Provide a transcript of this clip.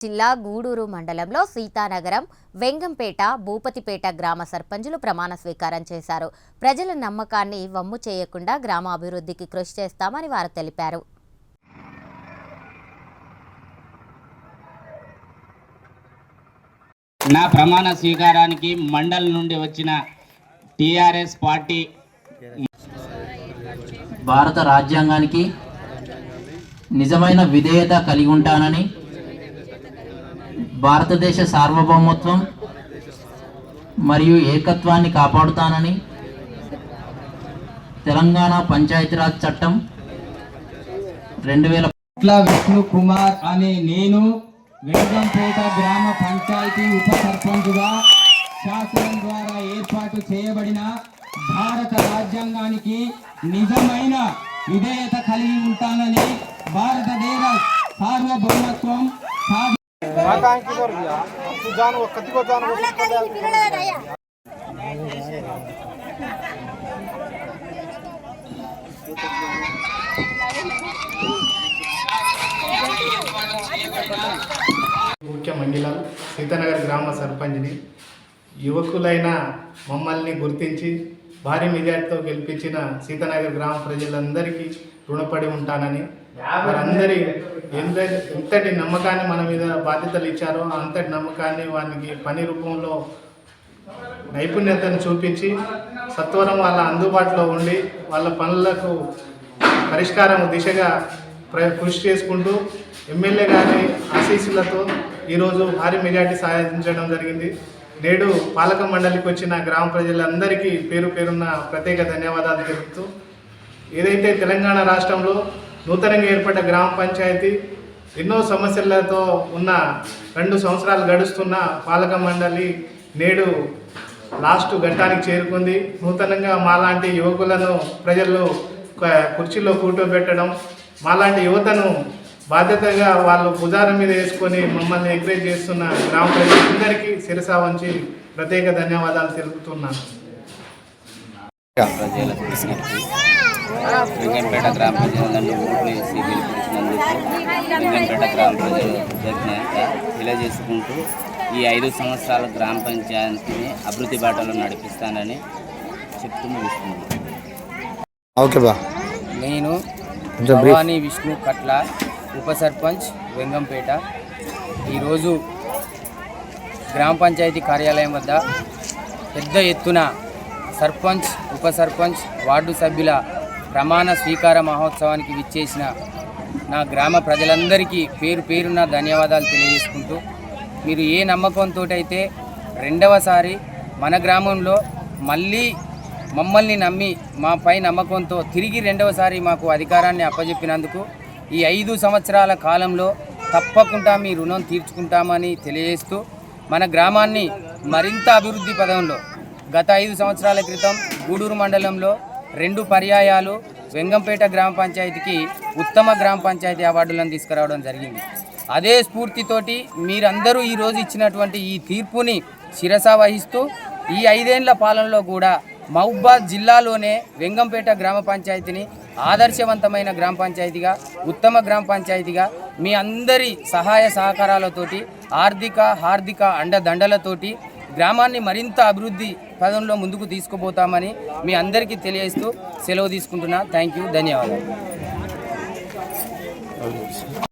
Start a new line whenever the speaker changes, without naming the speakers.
జిల్లా గూడూరు మండలంలో సీతానగరం వెంగంపేట భూపతిపేట గ్రామ సర్పంచులు ప్రమాణ స్వీకారం చేశారు. ప్రజల నమ్మకాన్ని వమ్ము చేయకుండా గ్రామ అభివృద్ధికి కృషి చేస్తామని వారు తెలిపారు.
నా ప్రమాణ స్వీకారానికి మండల్ నుండి వచ్చిన టిఆర్ఎస్ పార్టీ
భారత రాజ్యాంగానికి నిజమైన విధేయత కలిగి ఉంటానని భారతదేశ సార్వభౌమత్వం మరియు ఏకత్వాన్ని కాపాడుతానని తెలంగాణ పంచాయతీరాజ్ చట్టం రెండు వేల
పట్ల విష్ణు కుమార్ అనే నేను వేగంపేట గ్రామ పంచాయతీ ఉప సర్పంచ్గా శాసనం ద్వారా ఏర్పాటు చేయబడిన భారత రాజ్యాంగానికి నిజమైన విధేయత కలిగి ఉంటానని భారతదేశ సార్వభౌమత్వం
ముఖ్య మహిళలు సీతానగర్ గ్రామ సర్పంచ్ని యువకులైన మమ్మల్ని గుర్తించి భారీ మెజార్టీతో గెలిపించిన సీతానగర్ గ్రామ ప్రజలందరికీ రుణపడి ఉంటానని వారందరి ఎంత ఎంతటి నమ్మకాన్ని మన మీద బాధ్యతలు ఇచ్చారో అంతటి నమ్మకాన్ని వారికి పని రూపంలో నైపుణ్యతను చూపించి సత్వరం వాళ్ళ అందుబాటులో ఉండి వాళ్ళ పనులకు పరిష్కారం దిశగా ప్ర కృషి చేసుకుంటూ ఎమ్మెల్యే గారి ఆశీస్సులతో ఈరోజు భారీ మెజార్టీ సాధించడం జరిగింది. నేడు పాలక మండలికి వచ్చిన గ్రామ ప్రజలందరికీ పేరు పేరున్న ప్రత్యేక ధన్యవాదాలు తెలుపుతూ ఏదైతే తెలంగాణ రాష్ట్రంలో నూతనంగా ఏర్పడ్డ గ్రామ పంచాయతీ ఎన్నో సమస్యలతో ఉన్న రెండు సంవత్సరాలు గడుస్తున్న పాలక మండలి నేడు లాస్ట్ ఘట్టానికి చేరుకుంది. నూతనంగా మాలాంటి యువకులను ప్రజలు కుర్చీలో కూర్చోబెట్టడం మాలాంటి యువతను బాధ్యతగా వాళ్ళు భుజాల మీద వేసుకొని మమ్మల్ని ఎంకరేజ్ చేస్తున్న గ్రామ ప్రజలందరికీ శిరసా వంచి ప్రత్యేక ధన్యవాదాలు తెలుపుతున్నాను.
వెంగంపేట గ్రామ ప్రజలందరినీ ఓట్లు వేసి గెలిపించినందుకు వెంగంపేట గ్రామ ప్రజలు కృతజ్ఞత తెలియజేసుకుంటూ ఈ ఐదు సంవత్సరాల గ్రామ పంచాయతీని అభివృద్ధి బాటలో నడిపిస్తానని చెప్తూ ముగిస్తున్నాను.
ఓకే బా.
నేను. భవానీ విష్ణు కట్ల ఉప సర్పంచ్ వెంగంపేట. ఈరోజు గ్రామ పంచాయతీ కార్యాలయం వద్ద పెద్ద ఎత్తున సర్పంచ్ ఉప సర్పంచ్ వార్డు సభ్యుల ప్రమాణ స్వీకార మహోత్సవానికి విచ్చేసిన నా గ్రామ ప్రజలందరికీ పేరు పేరున ధన్యవాదాలు తెలియజేసుకుంటూ మీరు ఏ నమ్మకంతో అయితే రెండవసారి మన గ్రామంలో మళ్ళీ మమ్మల్ని నమ్మి మాపై నమ్మకంతో తిరిగి రెండవసారి మాకు అధికారాన్ని అప్పజెప్పినందుకు ఈ ఐదు సంవత్సరాల కాలంలో తప్పకుండా మీ రుణం తీర్చుకుంటామని తెలియజేస్తూ మన గ్రామాన్ని మరింత అభివృద్ధి పదంలో గత ఐదు సంవత్సరాల క్రితం గూడూరు మండలంలో రెండు పర్యాయాలు వెంగంపేట గ్రామ పంచాయతీకి ఉత్తమ గ్రామ పంచాయతీ అవార్డులను తీసుకురావడం జరిగింది. అదే స్ఫూర్తితోటి మీరందరూ ఈరోజు ఇచ్చినటువంటి ఈ తీర్పుని శిరస వహిస్తూ ఈ ఐదేండ్ల పాలనలో కూడా మహబాద్ జిల్లాలోనే వెంగంపేట గ్రామ పంచాయతీని ఆదర్శవంతమైన గ్రామ పంచాయతీగా ఉత్తమ గ్రామ పంచాయతీగా మీ అందరి సహాయ సహకారాలతోటి ఆర్థిక హార్దిక అండదండలతోటి గ్రామాన్ని మరింత అభివృద్ధి పదంలో ముందుకు తీసుకుపోతామని మీ అందరికీ తెలియజేస్తూ సెలవు తీసుకుంటున్నా. థ్యాంక్ యూ ధన్యవాదాలు.